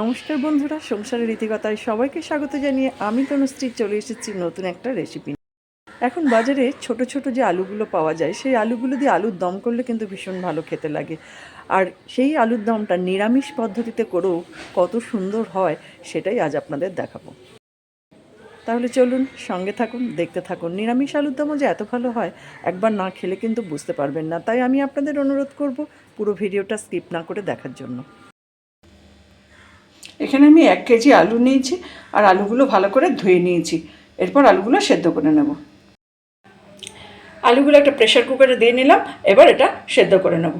নমস্কার বন্ধুরা, সংসারের রীতিকতায় সবাইকে স্বাগত জানিয়ে আমি তনুশ্রী চলে এসেছি নতুন একটা রেসিপি এখন বাজারে ছোট ছোট যে আলুগুলো পাওয়া যায়, সেই আলুগুলো দিয়ে আলুর দম করলে কিন্তু ভীষণ ভালো খেতে লাগে। আর সেই আলুর দমটা নিরামিষ পদ্ধতিতে করেও কত সুন্দর হয়, সেটাই আজ আপনাদের দেখাবো। তাহলে চলুন সঙ্গে থাকুন, দেখতে থাকুন। নিরামিষ আলুর দমও যে এত ভালো হয়, একবার না খেলে কিন্তু বুঝতে পারবেন না। তাই আমি আপনাদের অনুরোধ করব পুরো ভিডিওটা স্কিপ না করে দেখার জন্য। এখানে আমি এক কেজি আলু নিয়েছি আর আলুগুলো ভালো করে ধুয়ে নিয়েছি। এরপর আলুগুলো সেদ্ধ করে নেব। আলুগুলো একটা প্রেশার কুকারে দিয়ে নিলাম, এবার এটা সেদ্ধ করে নেব।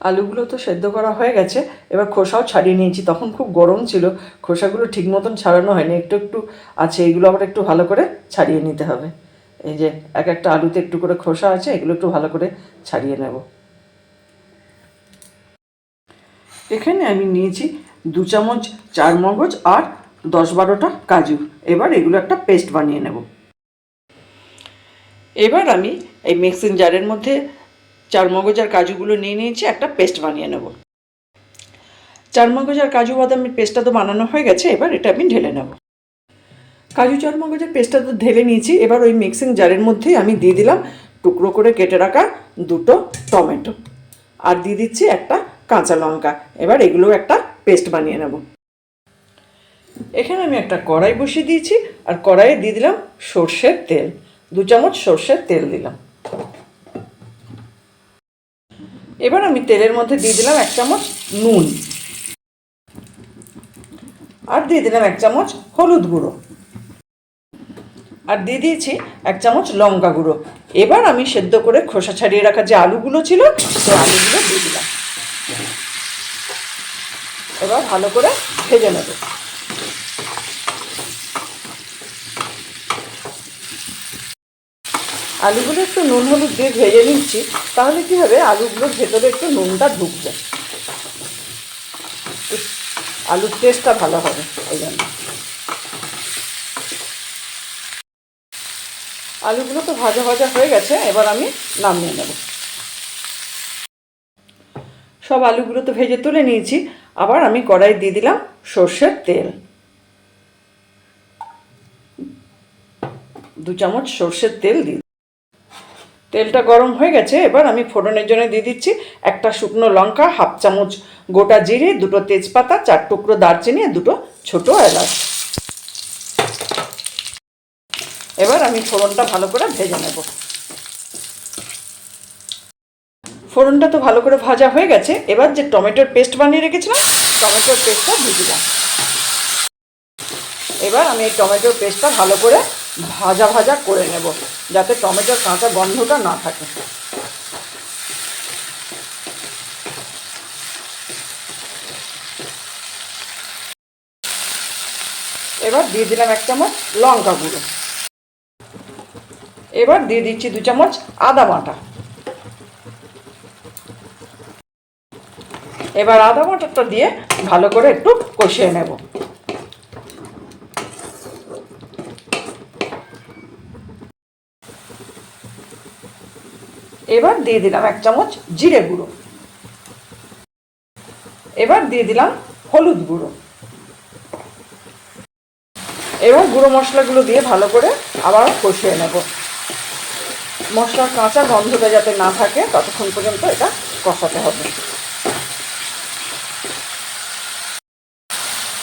আলুগুলো তো সেদ্ধ করা হয়ে গেছে, এবার খোসাও ছাড়িয়ে নিয়েছি। তখন খুব গরম ছিল, খোসাগুলো ঠিক মতন ছাড়ানো হয়নি। একটু একটু আছে, এগুলো আবার একটু ভালো করে ছাড়িয়ে নিতে হবে। এই যে এক একটা আলুতে একটু করে খোসা আছে, এগুলো একটু ভালো করে ছাড়িয়ে নেব। এখানে আমি নিয়েছি দু চামচ চার মগজ আর দশ বারোটা কাজু। এবার এগুলো একটা পেস্ট বানিয়ে নেব। এবার আমি এই মিক্সিং জারের মধ্যে চার মগজ আর কাজুগুলো নিয়ে নিয়েছি, একটা পেস্ট বানিয়ে নেব। চার মগজ আর কাজু বাদামের পেস্টটা তো বানানো হয়ে গেছে, এবার এটা আমি ঢেলে নেব। কাজু চার মগজের পেস্টটা তো ঢেলে নিয়েছি, এবার ওই মিক্সিং জারের মধ্যেই আমি দিয়ে দিলাম টুকরো করে কেটে রাখা দুটো টমেটো। আর দিয়ে দিচ্ছি একটা কাঁচা লঙ্কা। এবার এগুলো একটা পেস্ট বানিয়ে নেব। এখানে আমি একটা কড়াই বসিয়ে দিয়েছি, আর কড়াইয়ে দিয়ে দিলাম সর্ষের তেল। দু চামচ সর্ষের তেল দিলাম। এবার আমি তেলের মধ্যে দিয়ে দিলাম এক চামচ নুন। আর দিয়ে দিলাম এক চামচ হলুদ গুঁড়ো। আর দিয়ে দিয়েছি এক চামচ লঙ্কা গুঁড়ো। এবার আমি সেদ্ধ করে খোসা ছাড়িয়ে রাখা যে আলুগুলো ছিল, সেই আলুগুলো দিয়ে দিলাম। এবার ভালো করে ভেজে নেব। আলুগুলো একটু নুন হলুদ দিয়ে ভেজে নিচ্ছি, তাহলে কি হবে? আলুগুলোর ভেতরে একটু নুনটা ঢুকবে। আলুর টেস্টটা ভালো হবে ওই জন্য। আলুগুলো তো ভাজা ভাজা হয়ে গেছে, এবার আমি নামিয়ে নেব। সব আলুগুলো তো ভেজে তুলে নিয়েছি। আবার আমি কড়াই দিয়ে দিলাম সর্ষের তেল। দু চামচ সর্ষের তেল দিই তেলটা গরম হয়ে গেছে, এবার আমি ফোড়নের জন্য দিয়ে দিচ্ছি একটা শুকনো লঙ্কা, হাফ চামচ গোটা জিরে, দুটো তেজপাতা, চার টুকরো দারচিনি দুটো ছোট এলাচ। এবার আমি ফোড়নটা ভালো করে ভেজে নেব। ফোড়নটা তো ভালো করে ভাজা হয়ে গেছে। এবার যে টমেটোর পেস্ট বানিয়ে রেখেছিলাম, টমেটোর পেস্টটা দিয়ে দিলাম। এবার আমি এই টমেটোর পেস্টটা ভালো করে ভাজা ভাজা করে নেব, যাতে টমেটোর কাঁচা গন্ধটা না থাকে। এবার দিয়ে দিলাম এক চামচ লঙ্কা গুঁড়ো। এবার দিয়ে দিচ্ছি দু চামচ আদা বাটা। এবার আদা বাটাটা দিয়ে ভালো করে একটু কষিয়ে নেব। এবার দিয়ে দিলাম এক চামচ জিরে গুঁড়ো। এবার দিয়ে দিলাম হলুদ গুঁড়ো। এবার গুঁড়ো মশলাগুলো দিয়ে ভালো করে আবার কষিয়ে নেব। মশলার কাঁচা গন্ধটা যাতে না থাকে, ততক্ষণ পর্যন্ত এটা কষাতে হবে।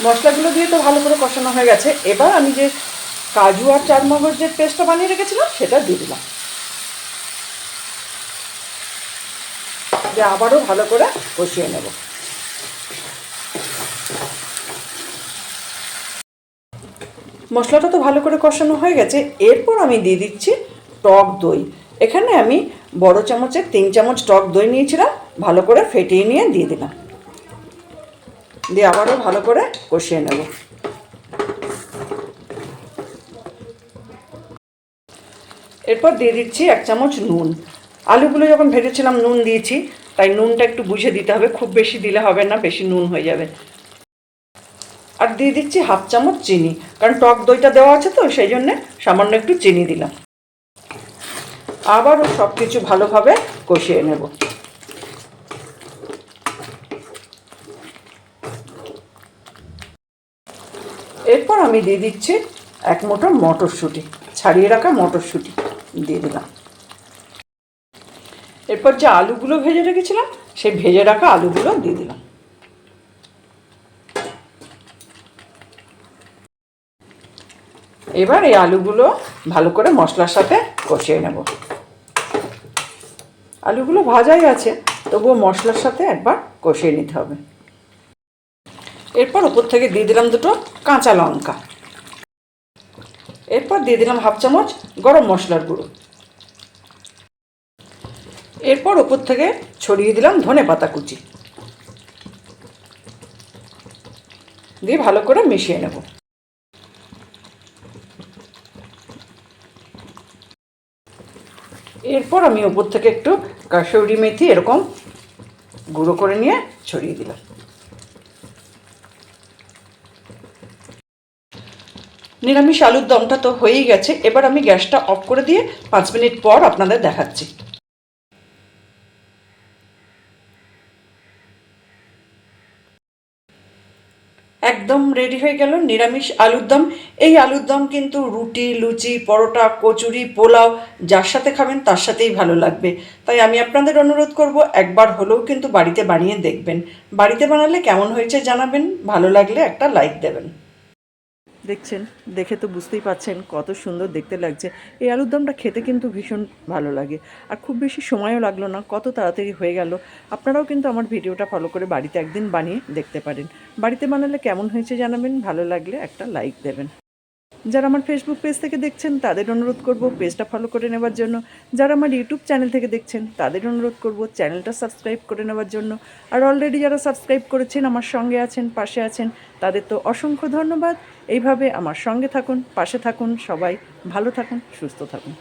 মশলাগুলো দিয়ে তো ভালো করে কষানো হয়ে গেছে। এবার আমি যে কাজু আর চারমগজ যে পেস্টটা বানিয়ে রেখেছিলাম, সেটা দিয়ে দিলাম। আবারও ভালো করে কষিয়ে নেব। মশলাটা তো ভালো করে কষানো হয়ে গেছে। এরপর আমি দিয়ে দিচ্ছি টক দই। এখানে আমি বড় চামচের তিন চামচ টক দই নিয়েছিলাম, ভালো করে ফেটিয়ে নিয়ে দিয়ে দিলাম। দিয়ে আবারও ভালো করে কষিয়ে নেব। এরপর দিয়ে দিচ্ছি এক চামচ নুন। আলুগুলো যখন ভেজেছিলাম, নুন দিয়েছি, তাই নুনটা একটু বুঝে দিতে হবে, খুব বেশি দিলে হবে না, বেশি নুন হয়ে যাবে। আর দিয়ে দিচ্ছি হাফ চামচ চিনি, কারণ টক দইটা দেওয়া আছে তো, সেই জন্যে সামান্য একটু চিনি দিলাম। আবারও সব কিছু ভালোভাবে কষিয়ে নেব। এরপর আমি দিয়ে দিচ্ছি এক মোটা মটরশুঁটি। ছাড়িয়ে রাখা মটরশুঁটি দিয়ে দিলাম। এরপর যে আলুগুলো ভেজে রেখেছিলাম, সেই ভেজে রাখা আলুগুলো দিয়ে দিলাম। এবার এই আলুগুলো ভালো করে মশলার সাথে কষিয়ে নেব। আলুগুলো ভাজাই আছে, তবুও মশলার সাথে একবার কষিয়ে নিতে হবে। এরপর ওপর থেকে দিয়ে দিলাম দুটো কাঁচা লঙ্কা। এরপর দিয়ে দিলাম হাফ চামচ গরম মশলার গুঁড়ো। এরপর ওপর থেকে ছড়িয়ে দিলাম ধনে পাতা কুচি। দিয়ে ভালো করে মিশিয়ে নেব। এরপর আমি ওপর থেকে একটু কাসৌরি মেথি এরকম গুঁড়ো করে নিয়ে ছড়িয়ে দিলাম। নিরামিষ আলুর দমটা তো হয়েই গেছে। এবার আমি গ্যাসটা অফ করে দিয়ে পাঁচ মিনিট পর আপনাদের দেখাচ্ছি। একদম রেডি হয়ে গেল নিরামিষ আলুর দম। এই আলুর দম কিন্তু রুটি, লুচি, পরোটা, কচুরি, পোলাও, যার সাথে খাবেন তার সাথেই ভালো লাগবে। তাই আমি আপনাদের অনুরোধ করব, একবার হলেও কিন্তু বাড়িতে বানিয়ে দেখবেন। বাড়িতে বানালে কেমন হয়েছে জানাবেন, ভালো লাগলে একটা লাইক দেবেন। দেখছেন, দেখে তো বুঝতেই পাচ্ছেন কত সুন্দর দেখতে লাগছে। এই আলুর দমটা খেতে কিন্তু ভীষণ ভালো লাগে। আর খুব বেশি সময়ও লাগল না, কত তাড়াতাড়ি হয়ে গেল। আপনারাও কিন্তু আমার ভিডিওটা ফলো করে বাড়িতে একদিন বানিয়ে দেখতে পারেন। বাড়িতে বানালে কেমন হয়েছে জানাবেন, ভালো লাগলে একটা লাইক দেবেন। যারা আমার ফেসবুক পেজ থেকে দেখছেন, তাদের অনুরোধ করব পেজটা ফলো করে নেওয়ার জন্য। যারা আমার ইউটিউব চ্যানেল থেকে দেখছেন, তাদের অনুরোধ করব চ্যানেলটা সাবস্ক্রাইব করে নেওয়ার জন্য। আর অলরেডি যারা সাবস্ক্রাইব করেছেন, আমার সঙ্গে আছেন, পাশে আছেন, তাদের তো অসংখ্য ধন্যবাদ। এইভাবে আমার সঙ্গে থাকুন, পাশে থাকুন, সবাই ভালো থাকুন, সুস্থ থাকুন।